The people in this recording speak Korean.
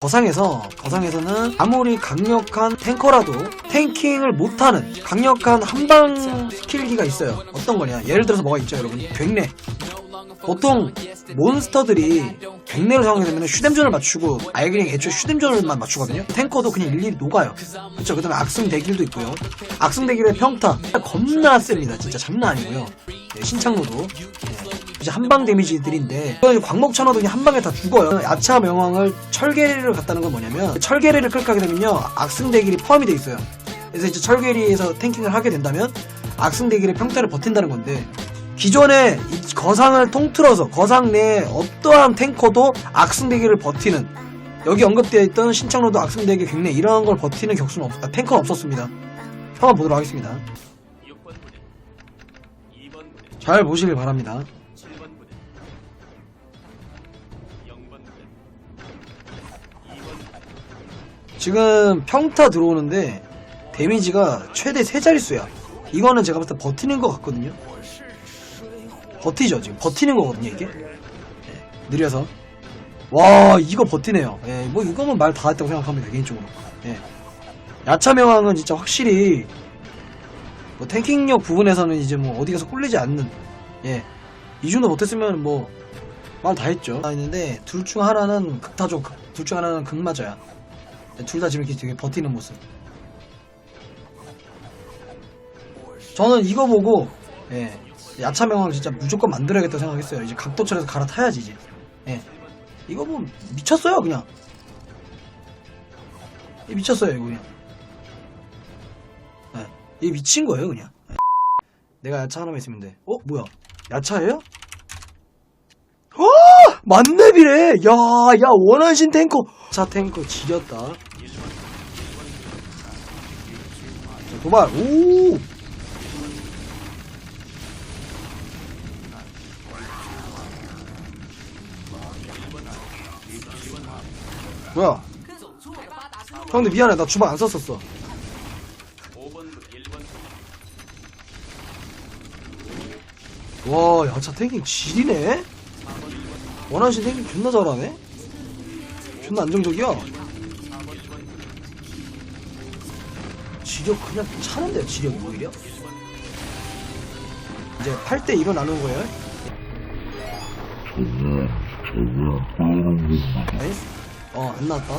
거상에서 거상에서는 아무리 강력한 탱커라도 탱킹을 못하는 강력한 한방 스킬기가 있어요. 어떤 거냐? 예를 들어서 뭐가 있죠, 여러분? 굉내. 보통 몬스터들이 굉내를 사용하게 되면 슈댐존을 맞추고 아예 그냥 애초에 슈댐존을만 맞추거든요. 탱커도 그냥 일일이 녹아요. 그렇죠. 그다음에 악승 대길도 있고요. 악승 대길의 평타 겁나 셉니다. 진짜 장난 아니고요. 네, 신창로도 네, 이제 한방 데미지들인데 이건 광목 천화도 한 방에 다 죽어요. 야차 명왕을 철계리를 갔다는 건 뭐냐면 철계리를 가게 되면요 악승 대길이 포함이 돼 있어요. 그래서 이제 철계리에서 탱킹을 하게 된다면 악승 대길의 평타를 버틴다는 건데 기존의 이 거상을 통틀어서 거상 내 어떠한 탱커도 악승대기를 버티는 여기 언급되어 있던 신창로도 악승대기 굉내 이러한 걸 버티는 격수는 없, 아, 탱커는 없었습니다. 한번 보도록 하겠습니다. 6번 부대, 2번 부대, 잘 보시길 바랍니다. 지금 평타 들어오는데 데미지가 최대 세 자릿수야. 이거는 제가 봤을 때 버티는 것 같거든요. 버티죠 지금 버티는 거거든요 이게. 네, 느려서. 와 이거 버티네요. 예, 뭐 이거면 말 다 했다고 생각합니다 개인적으로. 예. 야차 명왕은 진짜 확실히 뭐 탱킹력 부분에서는 이제 뭐 어디 가서 꿀리지 않는 예. 이 정도 못했으면 뭐 말 다 했죠. 아, 있는데 둘 중 하나는 극타죠. 둘 중 하나는 극마저야. 둘 다 지금 이렇게 되게 버티는 모습. 저는 이거 보고 예, 야차 명왕 진짜 무조건 만들어야겠다 생각했어요. 이제 각도철에서 갈아타야지 이제. 예. 이거 뭐 미쳤어요 그냥. 이 미쳤어요 이거 그냥. 예. 이 미친 거예요 그냥. 예. 내가 야차 하나만 있으면 돼. 어 뭐야? 야차예요? 어! 만렙이래! 야, 야, 원한신 탱커! 자, 탱커 지렸다. 자, 도발, 오! 뭐야? 형, 근데 미안해. 나 주방 안 썼었어. 5번 부대, 1번 부대, 와, 야차 탱킹 지리네? 원한신 탱킹 존나 잘하네? 존나 안정적이야. 지력 그냥 차는데요, 지력이 오히려? 이제 8대 2로 나누는 거예요? 네? 어, 안 나왔다.